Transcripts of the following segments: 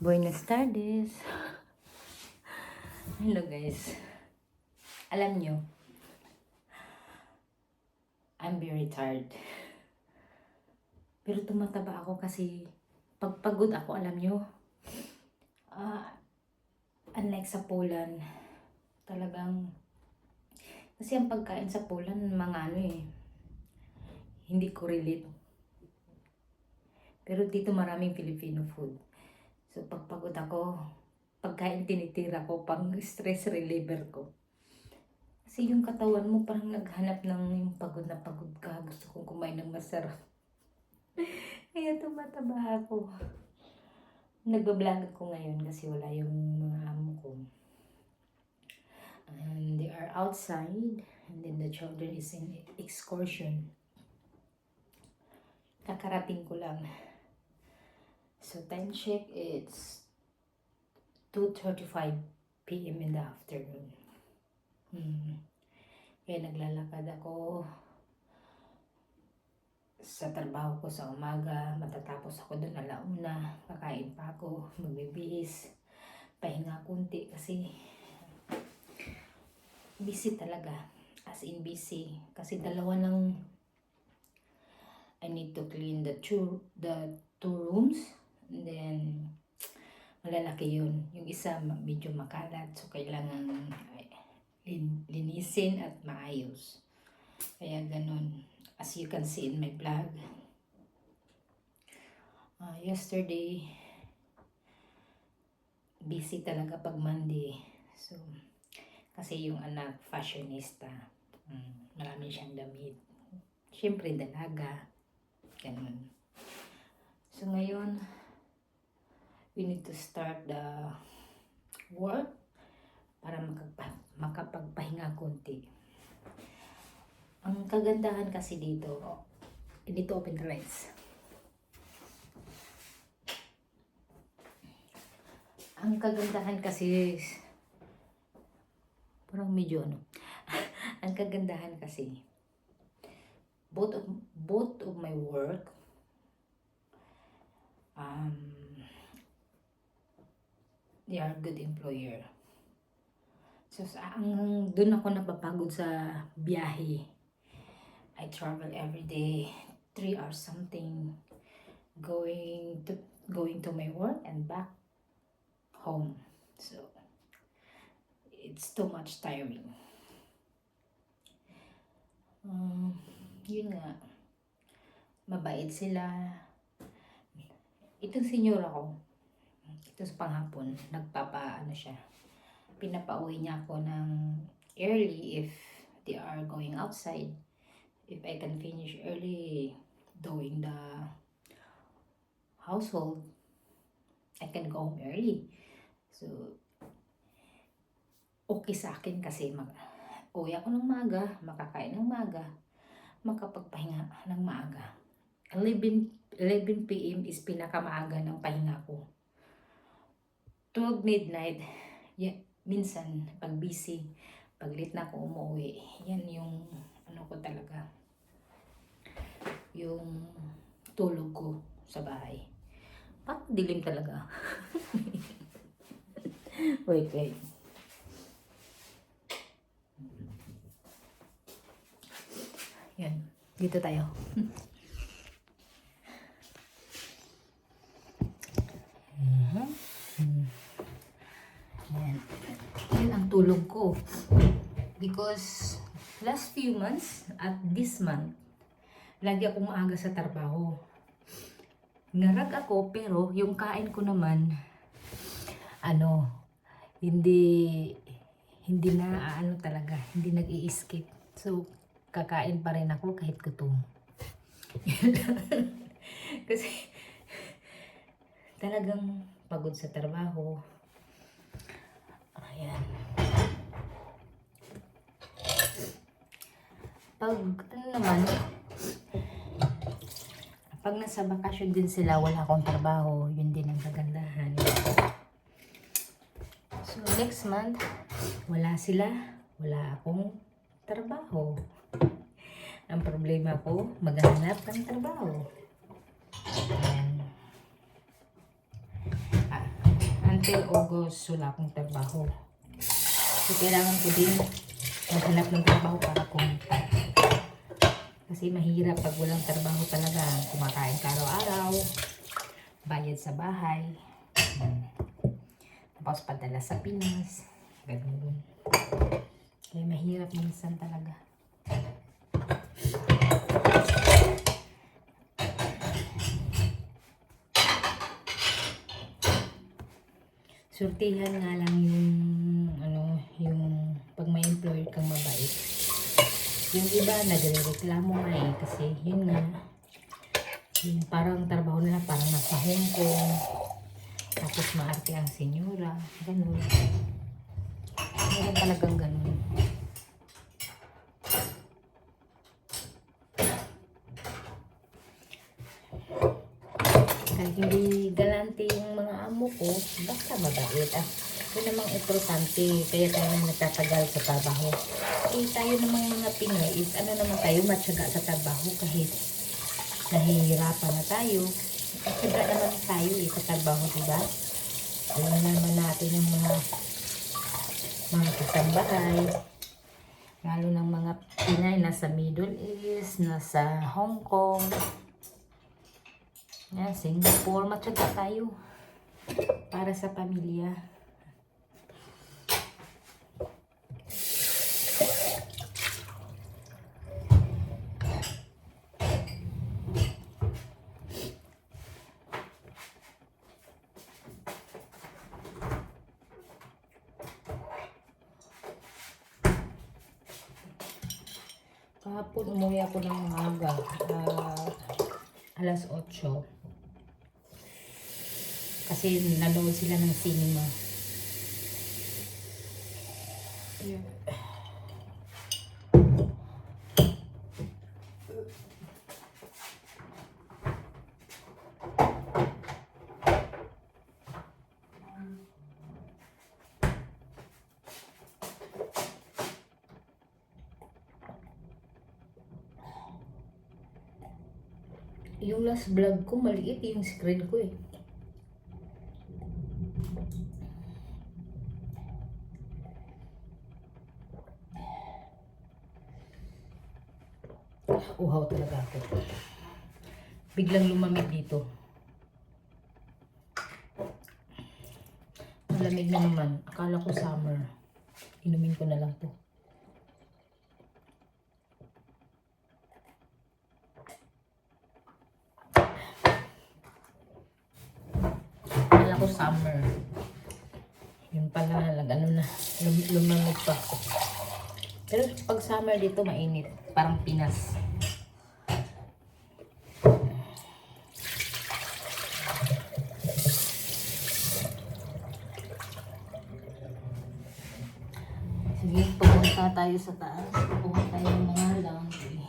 Buenas tardes. Hello guys. Alam nyo, I'm very tired. Pero tumataba ako kasi pag pagod ako, alam nyo, ah, unlike sa Poland, talagang, kasi ang pagkain sa Poland, mga ano eh, hindi ko relate. Pero dito maraming Filipino food. So pag pagod ako, pagkain tinitira ko pang stress reliever ko. Kasi yung katawan mo parang naghanap ng yung pagod na pagod ka. Gusto kong kumain ng masarap. Kaya tumataba ako. Nagbablog ako ngayon kasi wala yung mga amo ko. And they are outside and then the children is in excursion. Kakarating ko lang. So time check it's 2.35 p.m. in the afternoon. Hmm. Kaya naglalakad ako sa trabaho ko sa umaga. Matatapos ako doon alauna. Kakain pa ako. Magbibihis. Pahinga kunti kasi busy talaga. As in busy. Kasi dalawa ng I need to clean the two, the two rooms. And then, malalaki yun. Yung isa medyo makalat. So, kailangan linisin at maayos. Kaya ganun. As you can see in my vlog. Ah, yesterday, busy talaga pag Monday. So, kasi yung anak, fashionista. Mm, marami siyang damit. Siyempre, dalaga. Ganun. So, ngayon, we need to start the work para makapag makapagpahinga konti. Ang kagandahan kasi dito, dito open the lights. Ang kagandahan kasi parang medyo ano. ang kagandahan kasi both of both of my work um they are good employer. So, sa, ang, doon ako napapagod sa biyahe. I travel every day, three hours something, going to going to my work and back home. So, it's too much tiring. Um, yun nga, mabait sila. Itong senior ako, ito sa panghapon, nagpapa, ano siya, pinapauwi niya ako ng early if they are going outside. If I can finish early doing the household, I can go home early. So, okay sa akin kasi mag uwi ako ng maga, makakain ng maga, makapagpahinga ng maaga. 11, 11 p.m. is pinakamaaga ng pahinga ko. 12 midnight, yeah, minsan pag busy, pag late na ako umuwi, yan yung ano ko talaga, yung tulog ko sa bahay. Pat dilim talaga. wait, wait. Yan, dito tayo. Yan. Yan ang tulog ko. Because last few months at this month, lagi akong maaga sa trabaho. Ngarag ako pero yung kain ko naman ano hindi hindi na ano talaga, hindi nag-i-skip. So kakain pa rin ako kahit gutom. Kasi talagang pagod sa trabaho. Ayan. Pag, ano naman, pag nasa bakasyon din sila, wala akong trabaho, yun din ang kagandahan. So, next month, wala sila, wala akong trabaho. Ang problema ko, maghanap ng trabaho. Ayan. Ah, until August, wala akong trabaho. So, kailangan ko din maghanap ng trabaho para kumita. Kasi mahirap pag walang trabaho talaga. Kumakain ka araw-araw, bayad sa bahay, hmm. tapos padala sa Pinas, ganun. Kaya mahirap minsan talaga. Surtihan nga lang yung yung pag may employer kang mabait. Yung iba nagre-reklamo nga eh kasi yun nga yung parang trabaho nila parang nasa Hong Kong tapos maarte ang senyora ganun meron talagang ganun kahit hindi galante yung mga amo ko basta mabait ah yun namang importante kaya tayo na nagtatagal sa trabaho. Eh tayo namang mga Pinoy is ano naman tayo matyaga sa trabaho kahit nahihirapan na tayo. Matyaga naman tayo eh sa trabaho diba alam naman natin yung mga mga kasambahay. Lalo ng mga Pinay nasa Middle East nasa Hong Kong. Yan, Singapore matyaga tayo para sa pamilya Kahapon umuwi ako ng maaga. ah, alas 8. Kasi nanood sila ng cinema. Yun. Yung last vlog ko, maliit yung screen ko eh. Uhaw talaga ako. Biglang lumamig dito. Malamig na naman. Akala ko summer. Inumin ko na lang to. Akala ko summer. Yun pala, nag ano na, lum lumamig pa. Pero pag summer dito, mainit. Parang Pinas. Sige, pupunta tayo sa taas. Pupunta tayo ng mga laundry.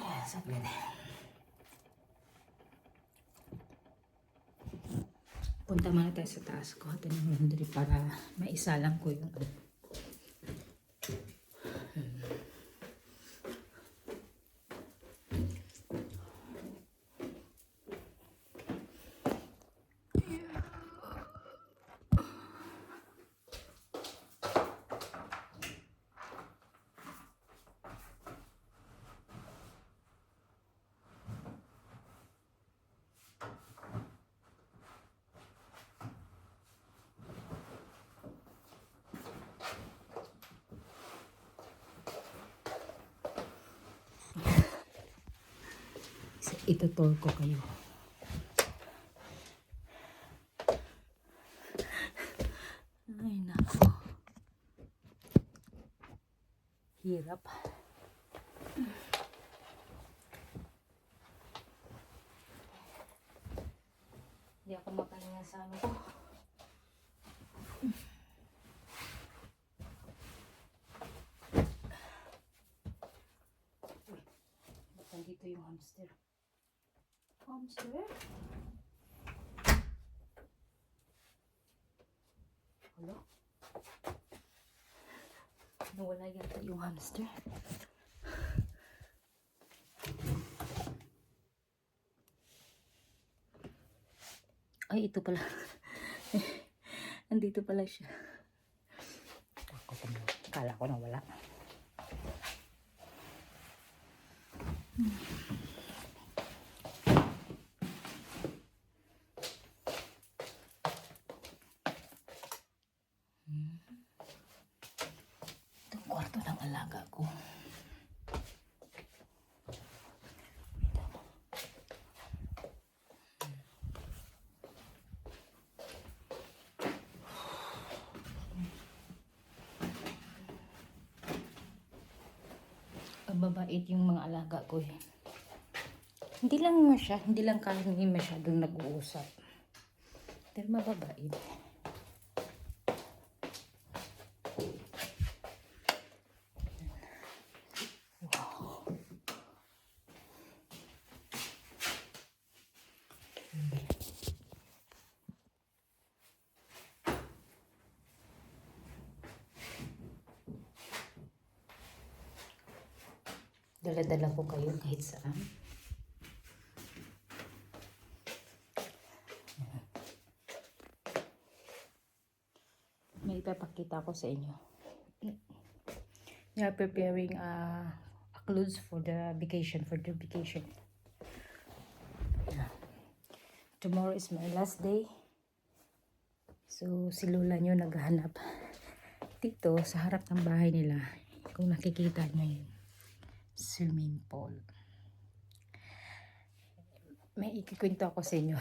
Ah, saglit. Punta muna tayo sa taas. Kuha tayo ng laundry para maisa lang ko yung Itutur ko kayo. Ay, nako. Hirap. Hindi ako makalinga sa ano ko. Nandito yung hamster? Hamster? Wala. Nawala yata yung hamster. Ay, ito pala. Andito pala siya. Ako ko Kala ko na wala. Kwarto ng alaga ko. Mababait yung mga alaga ko eh. Hindi lang masya, hindi lang kami masyadong nag-uusap. Pero mababait. Dala-dala ko kayo kahit saan. May ipapakita ko sa inyo. We are preparing uh, a clothes for the vacation, for the vacation. Tomorrow is my last day. So, si Lola nyo naghahanap dito sa harap ng bahay nila. Kung nakikita nyo yun swimming pool. May ikikwento ako sa inyo.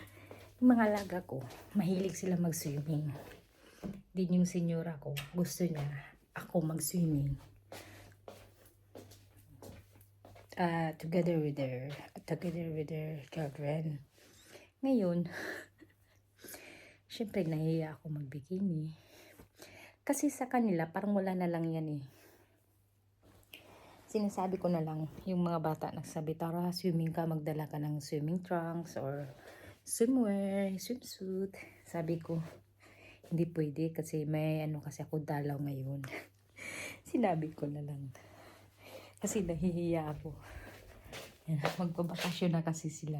Yung mga alaga ko, mahilig sila mag-swimming. Din yung senyora ko, gusto niya ako mag-swimming. Uh, together with their together with their children. Ngayon, syempre nahiya ako mag-bikini. Kasi sa kanila, parang wala na lang yan eh sinasabi ko na lang, yung mga bata nagsabi, tara, swimming ka, magdala ka ng swimming trunks or swimwear, swimsuit. Sabi ko, hindi pwede kasi may ano kasi ako dalaw ngayon. Sinabi ko na lang. Kasi nahihiya ako. Yan, na kasi sila.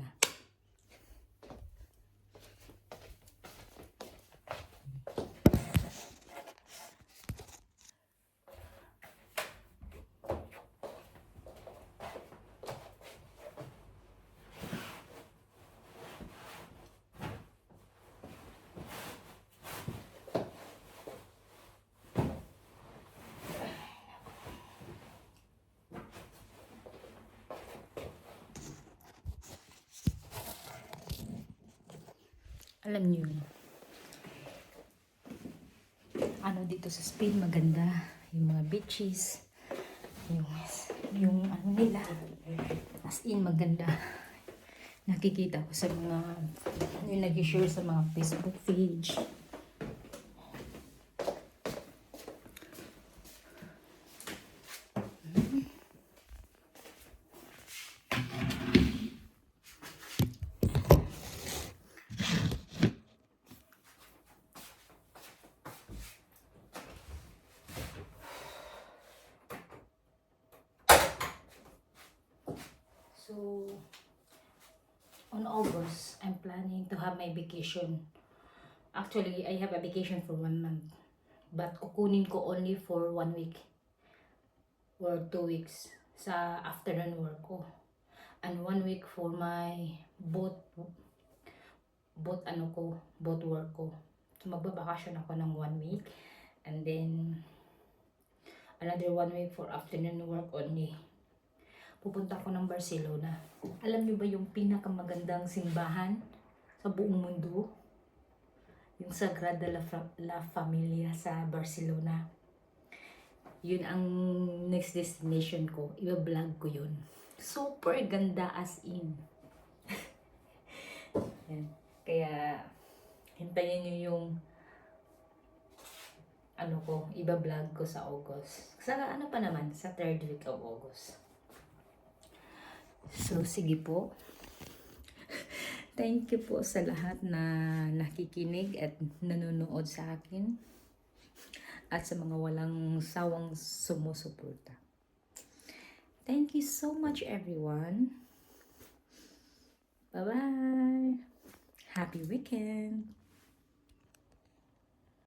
Alam niyo ano dito sa Spain maganda. Yung mga beaches. Yung yung ano nila. As in maganda. Nakikita ko sa mga yung nag-share sa mga Facebook page So, on August, I'm planning to have my vacation. Actually, I have a vacation for one month. But kukunin ko only for one week. Or two weeks sa afternoon work ko. And one week for my boat boat ano ko, boat work ko. So, magbabakasyon ako ng one week. And then, another one week for afternoon work only pupunta ako ng Barcelona. Alam niyo ba yung pinakamagandang simbahan sa buong mundo? Yung Sagrada La, La Familia sa Barcelona. Yun ang next destination ko. Iba-vlog ko yun. Super ganda as in. Kaya, hintayin niyo yung ano ko, iba-vlog ko sa August. Sa ano pa naman, sa third week of August. So, sige po. Thank you po sa lahat na nakikinig at nanonood sa akin. At sa mga walang sawang sumusuporta. Thank you so much everyone. Bye-bye. Happy weekend.